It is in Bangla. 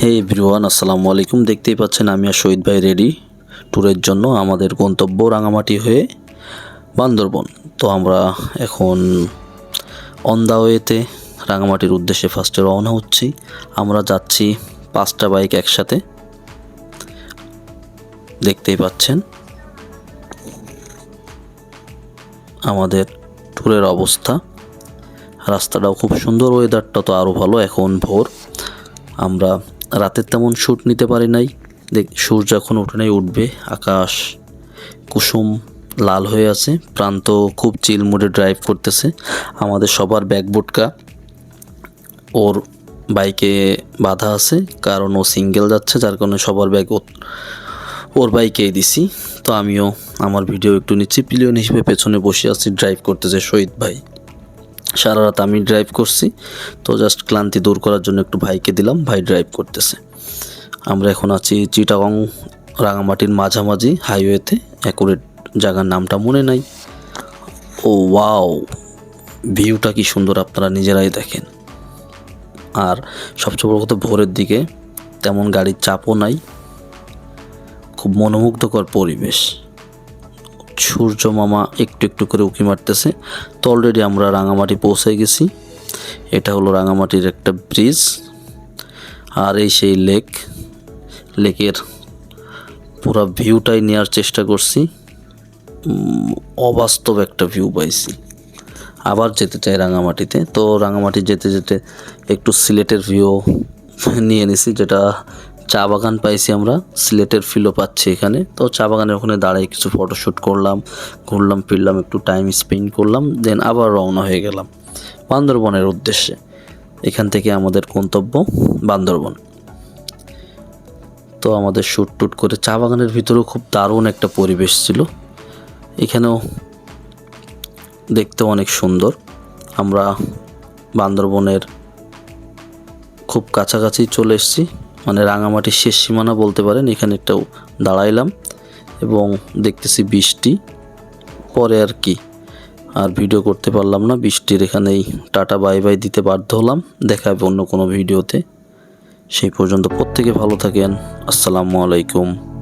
হে এভরিওয়ান আসসালামু আলাইকুম। দেখতেই পাচ্ছেন আমি আর শহীদ ভাই রেডি ট্যুরের জন্য আমাদের গন্তব্য রাঙামাটি হয়ে বান্দরবন। তো আমরা এখন অন দা ওয়েতে রাঙামাটির উদ্দেশ্যে ফার্স্টে রওনা হচ্ছি। আমরা যাচ্ছি পাঁচটা বাইক একসাথে। দেখতেই পাচ্ছেন আমাদের ট্যুরের অবস্থা। রাস্তাটাও খুব সুন্দর ওয়েদারটা তো আরও ভালো, এখন ভোর। আমরা রাতের তেমন শ্যুট নিতে পারি নাই। দেখ, সূর্য এখন উঠে নাই উঠবে, আকাশ কুসুম লাল হয়ে আছে প্রান্ত খুব চিল মুডে ড্রাইভ করতেছে। আমাদের সবার ব্যাকবোটকা ওর বাইকে বাধা আছে, কারণ ও সিঙ্গেল যাচ্ছে, যার কারণে সবার ব্যাগ ওর বাইকেই দিছি। তো আমিও আমার ভিডিও একটু নিচ্ছি পিলিয়ন হিসেবে পেছনে বসে আছি ড্রাইভ করতেছে শহীদ ভাই। সারা রাত আমি ড্রাইভ করছি, তো জাস্ট ক্লান্তি দূর করার জন্য একটু ভাইকে দিলাম, ভাই ড্রাইভ করতেছে। আমরা এখন আছি চিটাগং রাঙামাটির মাঝামাঝি হাইওয়েতে অ্যাকুরেট জায়গার নামটা মনে নাই। ও ওয়াও ভিউটা কি সুন্দর আপনারা নিজেরাই দেখেন। আর সবচেয়ে বড় কথা ভোরের দিকে তেমন গাড়ির চাপও নাই, খুব মনোমুগ্ধকর পরিবেশ। সূর্য মামা একটু একটু করে উঁকি মারতেছে। তো অলরেডি আমরা রাঙামাটি পৌঁছে গেছি। এটা হলো রাঙামাটির একটা ব্রিজ আর এই সেই লেক লেকের পুরো ভিউটাই নেওয়ার চেষ্টা করছি। অবাস্তব একটা ভিউ পাইছি। আবার যেতে চাই রাঙামাটিতে। তো রাঙামাটি যেতে যেতে একটু সিলেটের ভিউ নিয়ে নিছি, যেটা চা বাগান পাইছি আমরা, সিলেটের ফিলও পাচ্ছি এখানে। তো চা বাগানের ওখানে দাঁড়াই কিছু ফটোশ্যুট করলাম, ঘুরলাম, ফিরলাম, একটু টাইম স্পেন্ড করলাম দেন আবার রওনা হয়ে গেলাম বান্দরবনের উদ্দেশ্যে। এখান থেকে আমাদের গন্তব্য বান্দরবন। তো আমাদের শ্যুট টুট করে চা বাগানের ভিতরেও খুব দারুণ একটা পরিবেশ ছিল। এখানেও দেখতে অনেক সুন্দর। আমরা বান্দরবনের খুব কাছাকাছি চলে এসেছি। রাঙামাটির শেষ সীমানা বলতে পারেন, এখানে একটাও দাঁড়াইলাম এবং দেখতেছি বৃষ্টি, পরে আর কি। আর ভিডিও করতে পারলাম না, বৃষ্টির এখানেই টাটা, বাই বাই দিতে বাধ্য হলাম। দেখা হবে অন্য কোনো ভিডিওতে। সেই পর্যন্ত প্রত্যেকে ভালো থাকেন। আসসালামু আলাইকুম।